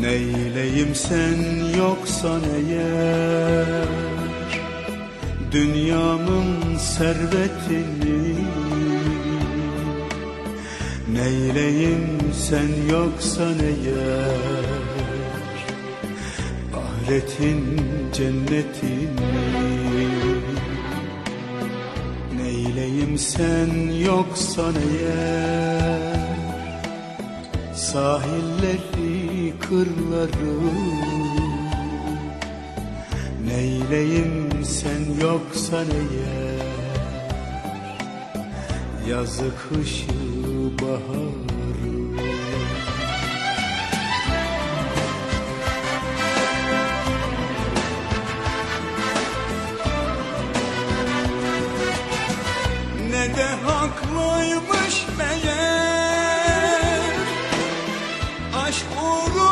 Neyleyim sen yoksan eğer Dünyamın servetini. Neyleyim sen yoksan eğer Ahiretin cennetini. Neyleyim sen yoksan eğer Sahilleri kırları. Neyleyim sen yoksan eğer Yazı kışı baharı. Ne de haklıymış gurur